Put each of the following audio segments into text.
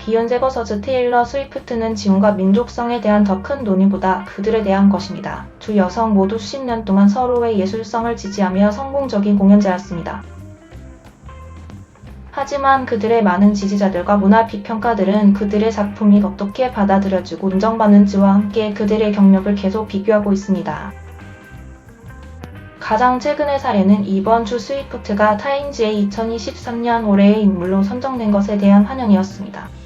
비욘세 버서즈 테일러 스위프트는 지원과 민족성에 대한 더 큰 논의보다 그들에 대한 것입니다. 두 여성 모두 수십 년 동안 서로의 예술성을 지지하며 성공적인 공연자였습니다. 하지만 그들의 많은 지지자들과 문화 비평가들은 그들의 작품이 어떻게 받아들여지고 인정받는지와 함께 그들의 경력을 계속 비교하고 있습니다. 가장 최근의 사례는 이번 주 스위프트가 타임즈의 2023년 올해의 인물로 선정된 것에 대한 환영이었습니다.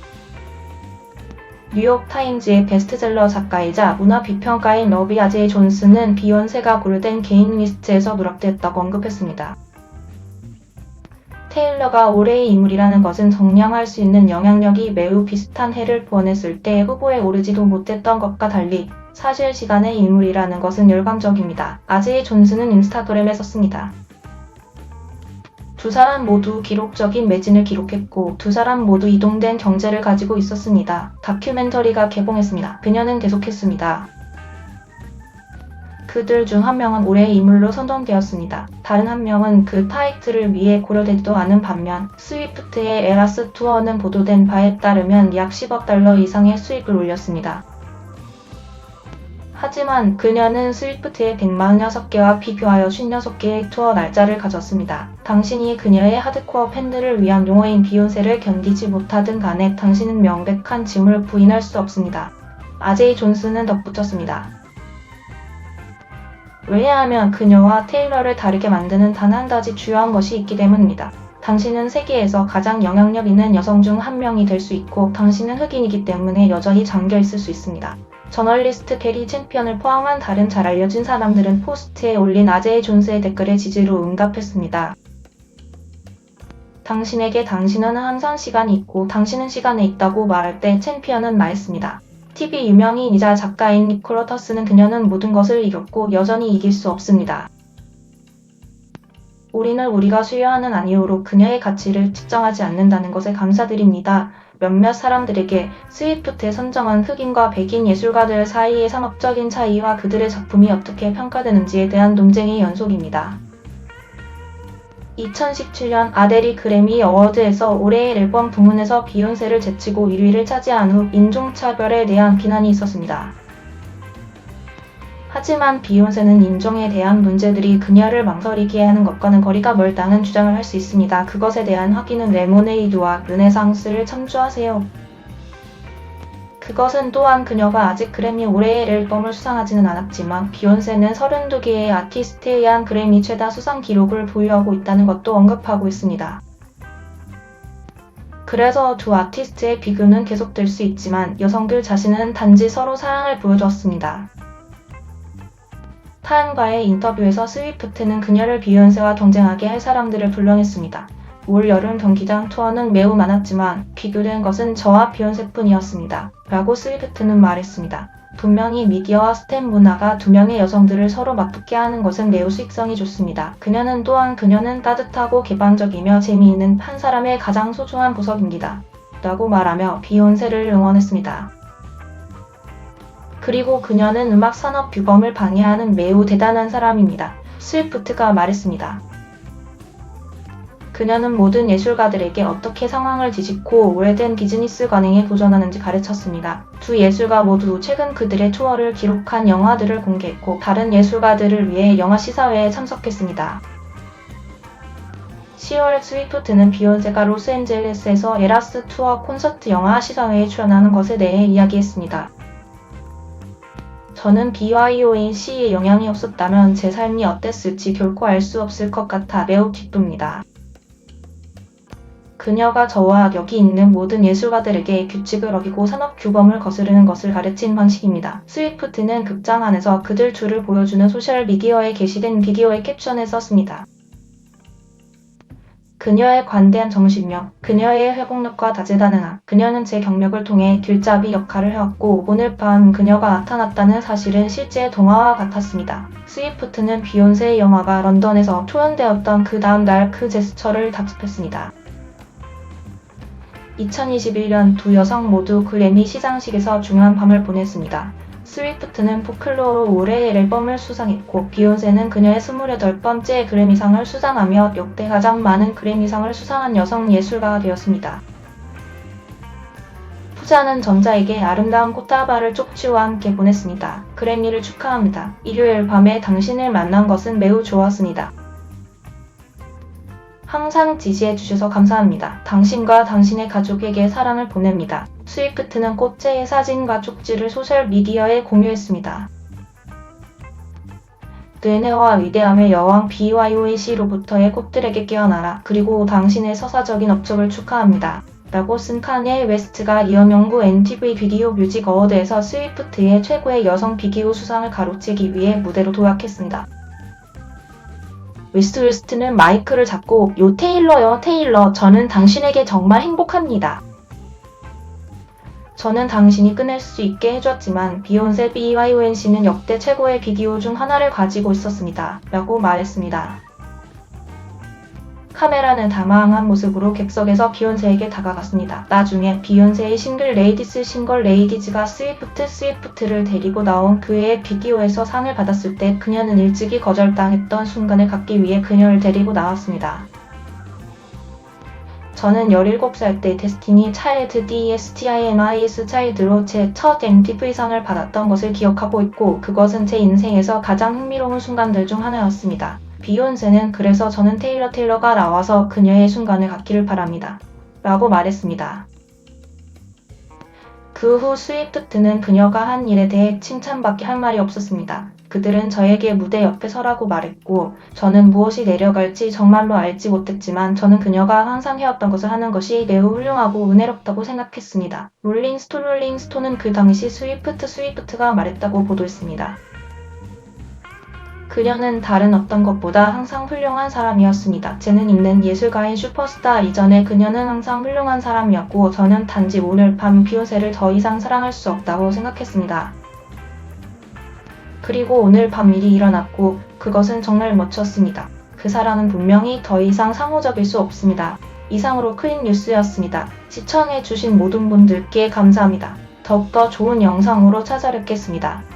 뉴욕 타임즈의 베스트셀러 작가이자 문화 비평가인 러비 아제이 존스는 비욘세가 고려된 개인 리스트에서 누락됐다고 언급했습니다. 테일러가 올해의 인물이라는 것은 정량할 수 있는 영향력이 매우 비슷한 해를 포함했을 때 후보에 오르지도 못했던 것과 달리 사실 시간의 인물이라는 것은 열광적입니다. 아제이 존스는 인스타그램에 썼습니다. 두 사람 모두 기록적인 매진을 기록했고 두 사람 모두 이동된 경제를 가지고 있었습니다. 다큐멘터리가 개봉했습니다. 그녀는 계속했습니다. 그들 중 한 명은 올해의 인물로 선정되었습니다. 다른 한 명은 그 타이틀을 위해 고려되지도 않은 반면 스위프트의 에라스 투어는 보도된 바에 따르면 약 10억 달러 이상의 수익을 올렸습니다. 하지만 그녀는 스위프트의 146개와 비교하여 56개의 투어 날짜를 가졌습니다. 당신이 그녀의 하드코어 팬들을 위한 용어인 비욘세를 견디지 못하든 간에 당신은 명백한 짐을 부인할 수 없습니다. 아제이 존스는 덧붙였습니다. 왜냐하면 그녀와 테일러를 다르게 만드는 단 한 가지 주요한 것이 있기 때문입니다. 당신은 세계에서 가장 영향력 있는 여성 중 한 명이 될 수 있고 당신은 흑인이기 때문에 여전히 잠겨 있을 수 있습니다. 저널리스트 게리 챔피언을 포함한 다른 잘 알려진 사람들은 포스트에 올린 아제이 존스의 댓글에 지지로 응답했습니다. 당신에게 당신은 항상 시간이 있고 당신은 시간에 있다고 말할 때 챔피언은 말했습니다. TV 유명인이자 작가인 니콜러 터스는 그녀는 모든 것을 이겼고 여전히 이길 수 없습니다. 우리는 우리가 수여하는 아니오로 그녀의 가치를 측정하지 않는다는 것에 감사드립니다. 몇몇 사람들에게 스위프트에 선정한 흑인과 백인 예술가들 사이의 상업적인 차이와 그들의 작품이 어떻게 평가되는지에 대한 논쟁의 연속입니다. 2017년 아델이 그래미 어워드에서 올해의 앨범 부문에서 비욘세를 제치고 1위를 차지한 후 인종차별에 대한 비난이 있었습니다. 하지만 비욘세는 인종에 대한 문제들이 그녀를 망설이게 하는 것과는 거리가 멀다는 주장을 할 수 있습니다. 그것에 대한 확인은 레모네이드와 르네상스를 참조하세요. 그것은 또한 그녀가 아직 그래미 올해의 앨범을 수상하지는 않았지만 비욘세는 32개의 아티스트에 의한 그래미 최다 수상 기록을 보유하고 있다는 것도 언급하고 있습니다. 그래서 두 아티스트의 비교는 계속될 수 있지만 여성들 자신은 단지 서로 사랑을 보여주었습니다. 타인과의 인터뷰에서 스위프트는 그녀를 비욘세와 경쟁하게 할 사람들을 불러냈습니다. 올 여름 경기장 투어는 매우 많았지만 비교된 것은 저와 비욘세뿐이었습니다. 라고 스위프트는 말했습니다. 분명히 미디어와 스텝 문화가 두 명의 여성들을 서로 맞붙게 하는 것은 매우 수익성이 좋습니다. 그녀는 또한 그녀는 따뜻하고 개방적이며 재미있는 한 사람의 가장 소중한 보석입니다. 라고 말하며 비욘세를 응원했습니다. 그리고 그녀는 음악 산업 규범을 방해하는 매우 대단한 사람입니다. 스위프트가 말했습니다. 그녀는 모든 예술가들에게 어떻게 상황을 뒤집고 오래된 비즈니스 관행에 도전하는지 가르쳤습니다. 두 예술가 모두 최근 그들의 투어를 기록한 영화들을 공개했고 다른 예술가들을 위해 영화 시사회에 참석했습니다. 10월 스위프트는 비욘세가 로스앤젤레스에서 에라스 투어 콘서트 영화 시사회에 출연하는 것에 대해 이야기했습니다. 저는 BYO인 C의 영향이 없었다면 제 삶이 어땠을지 결코 알 수 없을 것 같아 매우 기쁩니다. 그녀가 저와 여기 있는 모든 예술가들에게 규칙을 어기고 산업 규범을 거스르는 것을 가르친 방식입니다. 스위프트는 극장 안에서 그들 둘을 보여주는 소셜 미디어에 게시된 비디오의 캡션에 썼습니다. 그녀의 관대한 정신력, 그녀의 회복력과 다재다능함, 그녀는 제 경력을 통해 길잡이 역할을 해왔고 오늘 밤 그녀가 나타났다는 사실은 실제 동화와 같았습니다. 스위프트는 비욘세의 영화가 런던에서 초연되었던 그 다음 날 그 제스처를 답습했습니다. 2021년 두 여성 모두 그래미 시상식에서 중요한 밤을 보냈습니다. 스위프트는 포클로로 올해의 앨범을 수상했고 비욘세는 그녀의 28번째 그래미상을 수상하며 역대 가장 많은 그래미상을 수상한 여성 예술가가 되었습니다. 후자는 전자에게 아름다운 꽃다발을 쪽지와 함께 보냈습니다. 그래미를 축하합니다. 일요일 밤에 당신을 만난 것은 매우 좋았습니다. 항상 지지해 주셔서 감사합니다. 당신과 당신의 가족에게 사랑을 보냅니다. 스위프트는 꽃제의 사진과 쪽지를 소셜미디어에 공유했습니다. 은혜와 위대함의 여왕 BYOC로부터의 꽃들에게 깨어나라. 그리고 당신의 서사적인 업적을 축하합니다. 라고 쓴 카니에 웨스트가 이어 영국 MTV 비디오 뮤직 어워드에서 스위프트의 최고의 여성 비기오 수상을 가로채기 위해 무대로 도약했습니다. 웨스트 웨스트는 마이크를 잡고 요 테일러요 테일러 저는 당신에게 정말 행복합니다. 저는 당신이 끊을 수 있게 해줬지만 비욘세 BYONC는 역대 최고의 비디오 중 하나를 가지고 있었습니다. 라고 말했습니다. 카메라는 다망한 모습으로 객석에서 비욘세에게 다가갔습니다. 나중에 비욘세의 싱글 레이디스 싱글 레이디즈가 스위프트 스위프트를 데리고 나온 그의 비디오에서 상을 받았을 때 그녀는 일찍이 거절당했던 순간을 갖기 위해 그녀를 데리고 나왔습니다. 저는 17살 때 데스티니 차일드 DSTIMIS 차일드로 제 첫 MTV상을 받았던 것을 기억하고 있고 그것은 제 인생에서 가장 흥미로운 순간들 중 하나였습니다. 비욘세는 그래서 저는 테일러 테일러가 나와서 그녀의 순간을 갖기를 바랍니다. 라고 말했습니다. 그 후 스위프트는 그녀가 한 일에 대해 칭찬밖에 할 말이 없었습니다. 그들은 저에게 무대 옆에 서라고 말했고, 저는 무엇이 내려갈지 정말로 알지 못했지만 저는 그녀가 항상 해왔던 것을 하는 것이 매우 훌륭하고 은혜롭다고 생각했습니다. 롤링스톤 롤링스톤은 그 당시 스위프트 스위프트가 말했다고 보도했습니다. 그녀는 다른 어떤 것보다 항상 훌륭한 사람이었습니다. 재능 있는 예술가인 슈퍼스타 이전에 그녀는 항상 훌륭한 사람이었고 저는 단지 오늘 밤 비욘세를 더 이상 사랑할 수 없다고 생각했습니다. 그리고 오늘 밤 일이 일어났고 그것은 정말 멋졌습니다. 그 사람은 분명히 더 이상 상호적일 수 없습니다. 이상으로 클릭 뉴스였습니다. 시청해주신 모든 분들께 감사합니다. 더욱더 좋은 영상으로 찾아뵙겠습니다.